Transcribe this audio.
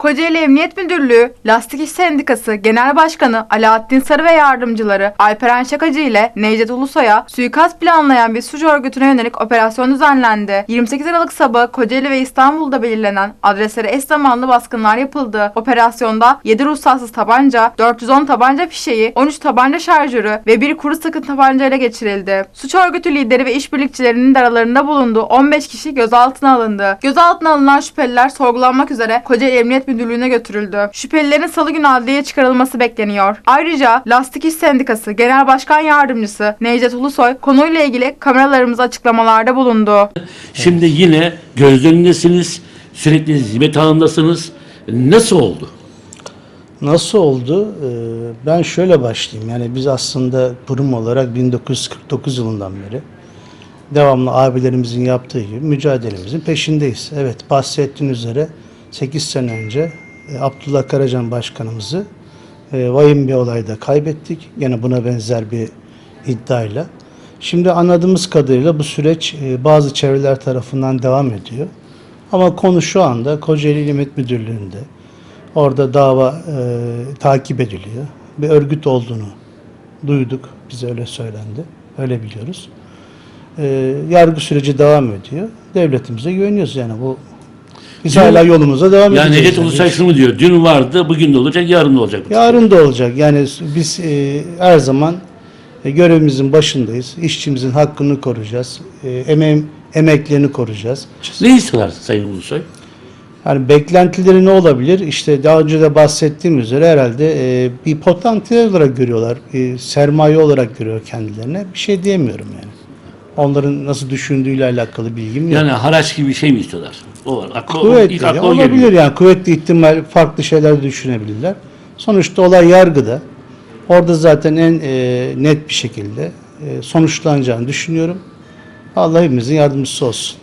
Kocaeli Emniyet Müdürlüğü, Lastik İş Sendikası Genel Başkanı Alaaddin Sarı ve yardımcıları Alperen Şakacı ile Necdet Ulusoy'a suikast planlayan bir suç örgütüne yönelik operasyon düzenlendi. 28 Aralık sabahı Kocaeli ve İstanbul'da belirlenen adreslere eş zamanlı baskınlar yapıldı. Operasyonda 7 ruhsatsız tabanca, 410 tabanca fişeği, 13 tabanca şarjörü ve bir kuru sıkı tabanca ile geçirildi. Suç örgütü lideri ve işbirlikçilerinin de aralarında bulunduğu 15 kişi gözaltına alındı. Gözaltına alınan şüpheliler sorgulanmak üzere Kocaeli Emniyet Müdürlüğü'ne götürüldü. Şüphelilerin salı günü adliyeye çıkarılması bekleniyor. Ayrıca Lastik İş Sendikası Genel Başkan Yardımcısı Necdet Ulusoy konuyla ilgili kameralarımıza açıklamalarda bulundu. Şimdi yine göz önündesiniz. Sürekli hizmet ağındasınız. Nasıl oldu? Nasıl oldu? Ee, Ben şöyle başlayayım. Yani biz aslında kurum olarak 1949 yılından beri devamlı abilerimizin yaptığı gibi mücadelemizin peşindeyiz. Evet bahsettiğin üzere 8 sene önce e, Abdullah Karacan Başkanımızı e, vahim bir olayda kaybettik. Yine buna benzer bir iddiayla. Şimdi anladığımız kadarıyla bu süreç e, bazı çevreler tarafından devam ediyor. Ama konu şu anda Kocaeli İl Müdürlüğü'nde. Orada dava e, takip ediliyor. Bir örgüt olduğunu duyduk. Bize öyle söylendi. Öyle biliyoruz. E, yargı süreci devam ediyor. Devletimize güveniyoruz yani bu biz Dün- hala yolumuza devam Yani edeceğiz. Necdet Ulusay şunu diyor. Dün vardı, bugün de olacak, yarın da olacak. Yarın da olacak. Yani biz e, her zaman e, görevimizin başındayız. İşçimizin hakkını koruyacağız. E, emeğim, emeklerini koruyacağız. Ne istiyorlar Sayın Ulusoy? Yani beklentileri ne olabilir? İşte daha önce de bahsettiğim üzere herhalde e, bir potansiyel olarak görüyorlar. Bir sermaye olarak görüyor kendilerine. Bir şey diyemiyorum yani. Onların nasıl düşündüğüyle alakalı bilgim yok. Yani haraç gibi bir şey mi istiyorlar? O var. Aklı, ilk Kuvvetli o olabilir geliyor. yani. Kuvvetli ihtimal farklı şeyler düşünebilirler. Sonuçta olay yargıda. Orada zaten en e, net bir şekilde e, sonuçlanacağını düşünüyorum. Allah hepimizin yardımcısı olsun.